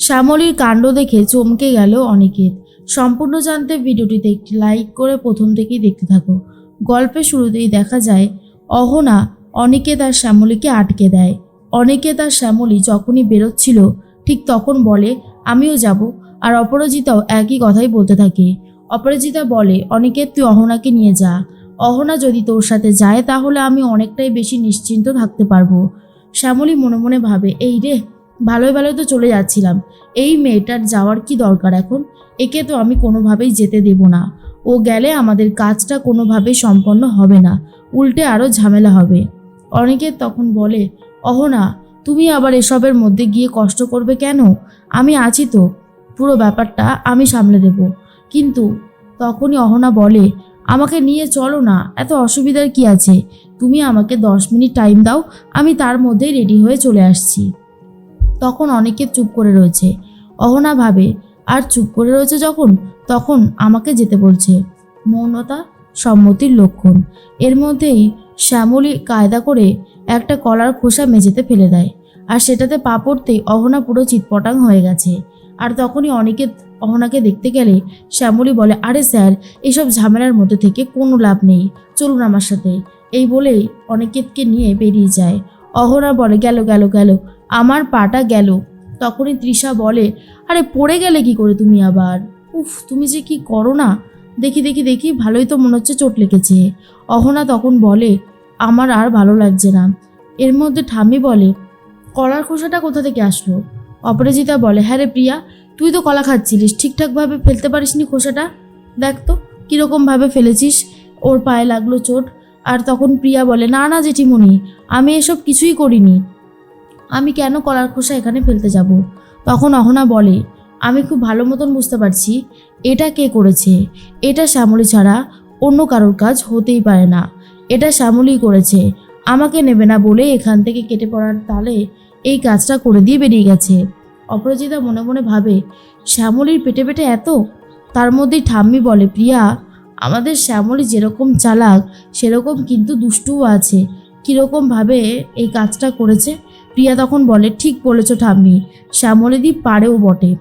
শ্যামলীর কাণ্ড দেখে চমকে গেল অনিকেত। সম্পূর্ণ জানতে ভিডিওটিতে একটি লাইক করে প্রথম থেকেই দেখতে থাকো। গল্পের শুরুতেই দেখা যায়, অহনা অনিকেত তার শ্যামলীকে আটকে দেয়। অনেকে তার শ্যামলী যখনই বেরোচ্ছিল, ঠিক তখন বলে, আমিও যাব। আর অপরাজিতাও একই কথাই বলতে থাকে। অপরাজিতা বলে অনেকে তুই অহনাকে নিয়ে যা। অহনা যদি তোর সাথে যায়, তাহলে আমি অনেকটাই বেশি নিশ্চিন্ত থাকতে পারব। শ্যামলী মনে মনে ভাবে, এই রে ভালোই ভালোই তো চলে যাচ্ছিলাম। এই মেয়েটার যাওয়ার কি দরকার এখন? একে তো আমি কোনোভাবেই যেতে দেব না। ও গেলে আমাদের কাজটা কোনোভাবেই সম্পন্ন হবে না। উল্টে আরও ঝামেলা হবে। অনেকে তখন বলে, অহনা, তুমি আবার এসবের মধ্যে গিয়ে কষ্ট করবে কেন? আমি আছি তো। পুরো ব্যাপারটা আমি সামলে দেব। কিন্তু তখনই অহনা বলে, আমাকে নিয়ে চলো না, এত অসুবিধার কি আছে? তুমি আমাকে দশ মিনিট টাইম দাও, আমি তার মধ্যেই রেডি হয়ে চলে আসছি। তখন অনেকে চুপ করে রয়েছে। অহনা ভাবে, আর চুপ করে রয়েছে যখন? তখন আমাকে যেতে বলছে। মৌনতা সম্মতির লক্ষণ। এর মধ্যেই শ্যামলী কায়দা করে একটা কলার খোসা মেঝেতে ফেলে দেয়। আর সেটাতে পা পড়তেই অহনা পুরো চিৎপটাং হয়ে গেছে। আর তখনই অনেকে অহনাকে দেখতে গেলে শ্যামলী বলে, আরে স্যার, এসব ঝামেলার মধ্যে থেকে কোনো লাভ নেই। চলুন আমার সাথে। এই বলেই অনিকেতকে নিয়ে বেরিয়ে যায়। অহনা বলে, গেল গেল গেল। আমার পাটা গেল। তখনই তৃষা বলে, আরে, পড়ে গেলে কি করে তুমি আবার? উফ, তুমি যে কি করো না? দেখি দেখি দেখি, ভালোই তো মনে হচ্ছে চোট লেগেছে। অহনা তখন বলে, আমার আর ভালো লাগছে না। এর মধ্যে ঠাম্মি বলে, কলার খোসাটা কোথা থেকে আসলো? অপরাজিতা বলে হ্যাঁ রে প্রিয়া, তুই তো কলা খাচ্ছিলিস, ঠিকঠাকভাবে ফেলতে পারিসনি খোসাটা? দেখ তো, কীরকমভাবে ফেলেছিস, ওর পায়ে লাগল চোট। আর তখন প্রিয়া বলে, না না জেঠিমণি, আমি এসব কিছুই করিনি। আমি কেন কলার খোসা এখানে ফেলতে যাব? তখন অহনা বলে, আমি খুব ভালো মতন বুঝতে পারছি, এটা কে করেছে? এটা শ্যামলী ছাড়া অন্য কারোর কাজ হতেই পারে না। এটা শ্যামলীই করেছে, আমাকে নেবে না বলে এখান থেকে কেটে পড়ার তালে এই কাজটা করে দিয়ে বেরিয়ে গেছে। অপরাজিতা মনে মনে ভাবে, শ্যামলীর পেটে পেটে এত? তার মধ্যেই ঠাম্মি বলে, প্রিয়া, আমাদের শ্যামলী যেরকম চালাক, সেরকম কিন্তু দুষ্টুও আছে। কীরকমভাবে এই কাজটা করেছে? প্রিয়া তখন বলে, ঠিক বলেছ ঠাম্মি, শ্যামলীদি পারেও বটে।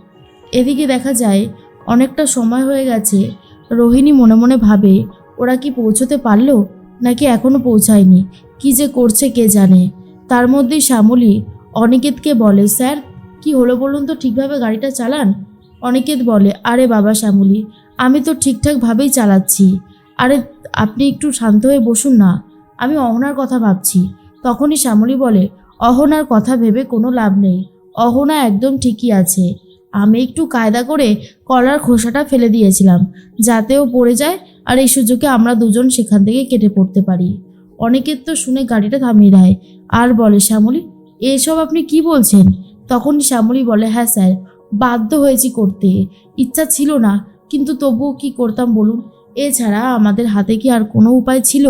এদিকে দেখা যায়, অনেকটা সময় হয়ে গেছে, রোহিণী মনে মনে ভাবে, ওরা কি পৌঁছতে পারল? নাকি এখনও পৌঁছায়নি? কি যে করছে কে জানে? তার মধ্যেই শ্যামলী অনিকেতকে বলে, স্যার, কি হলো বলুন তো, ঠিকভাবে গাড়িটা চালান? অনিকেত বলে, আরে বাবা শ্যামলী, আমি তো ঠিকঠাকভাবেই চালাচ্ছি। আরে, আপনি একটু শান্ত হয়ে বসুন না, আমি অহনার কথা ভাবছি। তখনই শ্যামলী বলে অহনার কথা ভেবে কোনো লাভ নেই। অহনা একদম ঠিকই আছে। আমি একটু কায়দা করে কলার খোসাটা ফেলে দিয়েছিলাম যাতেও পড়ে যায় আর এই সুযোগে আমরা দুজন সেখান থেকে কেটে পড়তে পারি। অনেকের তো শুনে গাড়িটা থামিয়ে দেয়। আর বলে, শ্যামলী, এসব আপনি কি বলছেন? তখন শ্যামলী বলে হ্যাঁ স্যার, বাধ্য হয়েছি করতে। ইচ্ছা ছিল না, কিন্তু তবুও কি করতাম বলুন? এছাড়া আমাদের হাতে কি আর কোনো উপায় ছিল?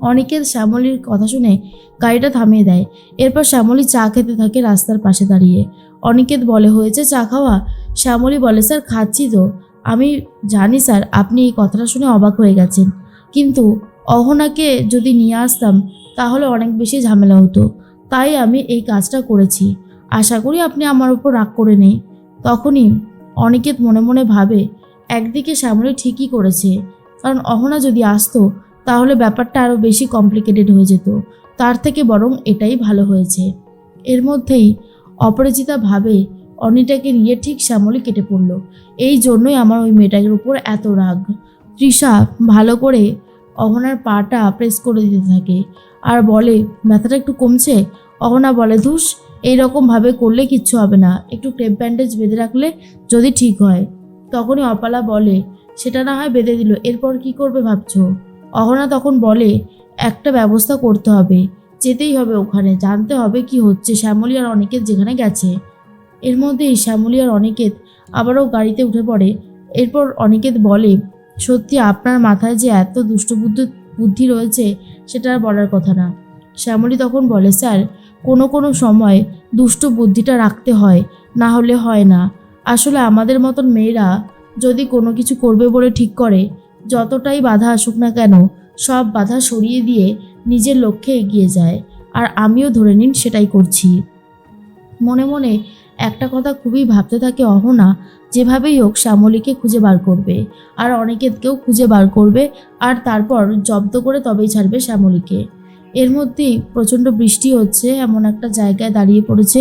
অনেকের শ্যামলীর কথা শুনে গাড়িটা থামিয়ে দেয়। এরপর শ্যামলী চা খেতে থাকে রাস্তার পাশে দাঁড়িয়ে। অনিকেত বলে, হয়েছে চা খাওয়া? শ্যামলী বলে, স্যার, খাচ্ছি তো। আমি জানি, স্যার, আপনি এই কথাটা শুনে অবাক হয়ে গেছেন। কিন্তু অহনাকে যদি নিয়ে আসতাম, তাহলে অনেক বেশি ঝামেলা হতো। তাই আমি এই কাজটা করেছি। আশা করি আপনি আমার উপর রাগ করে নেই। তখনই অনিকেত মনে মনে ভাবে, একদিকে শ্যামলী ঠিকই করেছে। কারণ অহনা যদি আসতো তাহলে ব্যাপারটা আরও বেশি কমপ্লিকেটেড হয়ে যেত। তার থেকে বরং এটাই ভালো হয়েছে। এর মধ্যেই অপরাজিতা ভাবে অনিটাকে নিয়ে ঠিক শ্যামলী কেটে পড়ল। এই জন্যই আমার ওই মেয়েটার উপর এত রাগ। তৃষা ভালো করে অহনার পাটা প্রেস করে দিতে থাকে আর বলে, ব্যথাটা একটু কমছে? অহনা বলে, ধুস এইরকমভাবে করলে কিচ্ছু হবে না। একটু ক্রেপ ব্যান্ডেজ বেঁধে রাখলে যদি ঠিক হয়। তখনই অপালা বলে, সেটা না হয় বেঁধে দিল। এরপর কি করবে ভাবছ? অহনা তখন বলে, একটা ব্যবস্থা করতে হবে। যেতেই হবে ওখানে, জানতে হবে কি হচ্ছে। শ্যামলী আর অনিকেত যেখানে গেছে। এর মধ্যেই শ্যামলী আর অনিকেত আবারও গাড়িতে উঠে পড়ে। এরপর অনিকেত বলে, সত্যি আপনার মাথায় যে এত দুষ্টবুদ্ধি বুদ্ধি রয়েছে, সেটা আর বলার কথা না। শ্যামলী তখন বলে, স্যার, কোনো কোনো সময় দুষ্ট বুদ্ধিটা রাখতে হয়, না হলে হয় না। আসলে আমাদের মতন মেয়েরা যদি কোনো কিছু করবে বলে ঠিক করে যতটাই বাধা আসুক না কেন, সব বাধা সরিয়ে দিয়ে নিজের লক্ষ্যে এগিয়ে যায়। আর আমিও ধরে নিন সেটাই করছি। মনে মনে একটা কথা খুবই ভাবতে থাকে অহনা, যেভাবেই হোক শ্যামলীকে খুঁজে বার করবে। আর অনিকেতকেও খুঁজে বার করবে আর তারপর জব্দ করে তবেই ছাড়বে শ্যামলীকে। এর মধ্যেই প্রচণ্ড বৃষ্টি হচ্ছে, এমন একটা জায়গায় দাঁড়িয়ে পড়েছে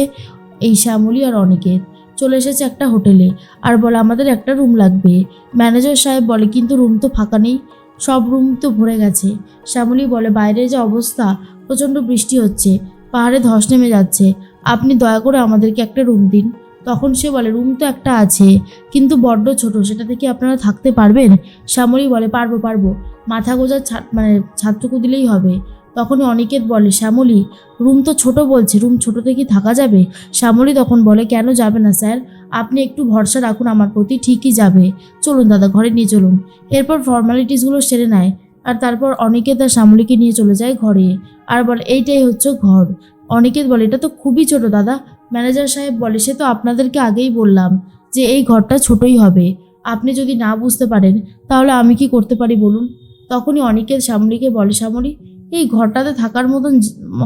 এই শ্যামলী আর অনিকেত। চলে এসেছে একটা হোটেলে। আর বলে, আমাদের একটা রুম লাগবে। ম্যানেজার সাহেব বলে, কিন্তু রুম তো ফাঁকা নেই, সব রুম তো ভরে গেছে। শ্যামলী বলে, বাইরে যে অবস্থা, প্রচণ্ড বৃষ্টি হচ্ছে, পাহাড়ে ধস নেমে যাচ্ছে। আপনি দয়া করে আমাদেরকে একটা রুম দিন। তখন সে বলে, রুম তো একটা আছে, কিন্তু বড্ড ছোট, সেটা থেকে আপনারা থাকতে পারবেন? শ্যামলী বলে, পারব পারব। মাথা গোজার মানে ছাদটুকু দিলেই হবে। তখনই অনিকেত বলে, শ্যামলী, রুম তো ছোট বলছে, রুম ছোটোতে কি থাকা যাবে? শ্যামলী তখন বলে, কেন যাবে না স্যার? আপনি একটু ভরসা রাখুন, আমার প্রতি ঠিকই যাবে। চলুন দাদা, ঘরে নিয়ে চলুন। এরপর ফর্মালিটিসগুলো সেরে নেয় আর তারপর অনিকেত আর শ্যামলীকে নিয়ে চলে যায় ঘরে। আর বলে, এইটাই হচ্ছে ঘর। অনিকেত বলে, এটা তো খুবই ছোট দাদা। ম্যানেজার সাহেব বলে, সে তো আপনাদেরকে আগেই বললাম যে এই ঘরটা ছোটই হবে। আপনি যদি না বুঝতে পারেন, তাহলে আমি কি করতে পারি বলুন? তখনই অনিকেত শ্যামলীকে বলে, শ্যামলী এই ঘরটাতে থাকার মতন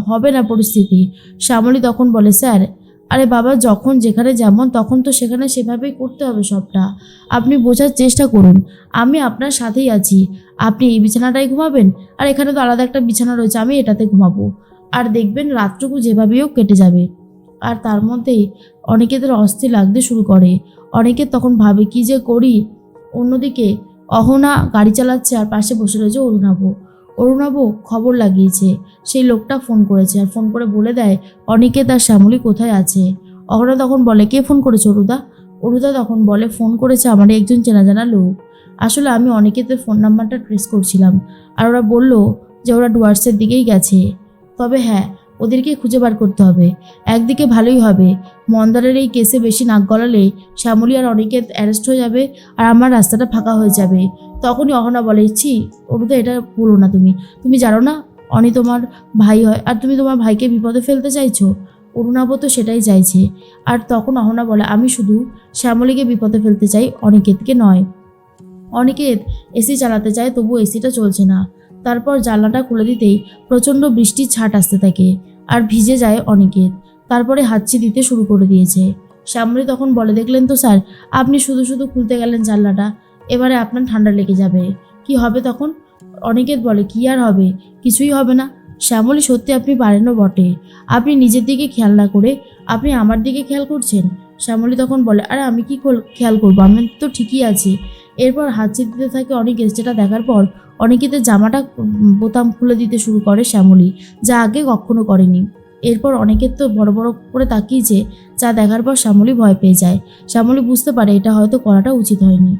হবে না পরিস্থিতি। শ্যামলী তখন বলে, স্যার, আরে বাবা, যখন যেখানে যেমন তখন তো সেখানে সেভাবেই করতে হবে সবটা। আপনি বোঝার চেষ্টা করুন। আমি আপনার সাথেই আছি। আপনি এই বিছানাটাই ঘুমাবেন? আর এখানে তো আলাদা একটা বিছানা রয়েছে, আমি এটাতে ঘুমাবো। আর দেখবেন রাতটুকু যেভাবেও কেটে যাবে। আর তার মধ্যেই অনেকেদের অস্থির লাগতে শুরু করে। অনেকে তখন ভাবে, কি যে করি? অন্যদিকে অহনা গাড়ি চালাচ্ছে আর পাশে বসে রয়েছে অরুণাভ অরুণাভ খবর লাগিয়েছে। সেই লোকটা ফোন করেছে আর ফোন করে বলে দেয় অনিকেত তার শ্যামলি কোথায় আছে? অহরা তখন বলে, কে ফোন করেছে অরুদা? অরুদা তখন বলে, ফোন করেছে আমার একজন চেনা জানা লোক। আসলে আমি অনিকেতের ফোন নাম্বারটা ট্রেস করছিলাম। আর ওরা বলল যে ওরা ডুয়ার্সের দিকেই গেছে। তবে হ্যাঁ ওদেরকে খুঁজে বার করতে হবে। একদিকে ভালোই হবে। মন্দারের এই কেসে বেশি নাক গলালে শ্যামলী আর অনিকেত অ্যারেস্ট হয়ে যাবে আর আমার রাস্তাটা ফাঁকা হয়ে যাবে। তখনই অহনা বলে, ছি, অরুদা, এটা বলো না তুমি। তুমি জানো না, অনি তোমার ভাই হয় আর তুমি তোমার ভাইকে বিপদে ফেলতে চাইছো? অরুণাব তো সেটাই চাইছে। আর তখন অহনা বলে, আমি শুধু শ্যামলীকে বিপদে ফেলতে চাই, অনিকেতকে নয়। অনিকেত এসি চালাতে চায় তবু এসিটা চলছে না। তারপর জানলাটা খুলে দিতেই প্রচণ্ড বৃষ্টির ছাট আসতে থাকে। আর ভিজে যায় অনিকেত তারপরে হাঁচি দিতে শুরু করে দিয়েছে। শ্যামলী তখন বলে, দেখলেন তো স্যার, আপনি শুধু শুধু খুলতে গেলেন জানলাটা। এবারে আপনার ঠান্ডা লেগে যাবে। কি হবে তখন? অনিকেত বলে, কি আর হবে? কিছুই হবে না। শ্যামলী, সত্যি আপনি পারেনও বটে। আপনি নিজের দিকে খেয়াল না করে আপনি আমার দিকে খেয়াল করছেন? শ্যামলী তখন বলে, আরে, আমি কি খেয়াল করব? আমি তো ঠিকই আছি। এরপর হাঁচি দিতে থাকে অনেকে যেটা দেখার পর অনিকেতের জামাটা বোতাম খুলে দিতে শুরু করে শ্যামলী, যা আগে কখনো করেনি। এরপর অনেকের তো বড় বড় করে তাকিয়েছে যা দেখার পর শ্যামলী ভয় পেয়ে যায়। শ্যামলী বুঝতে পারে এটা হয়তো করাটা উচিত হয়নি।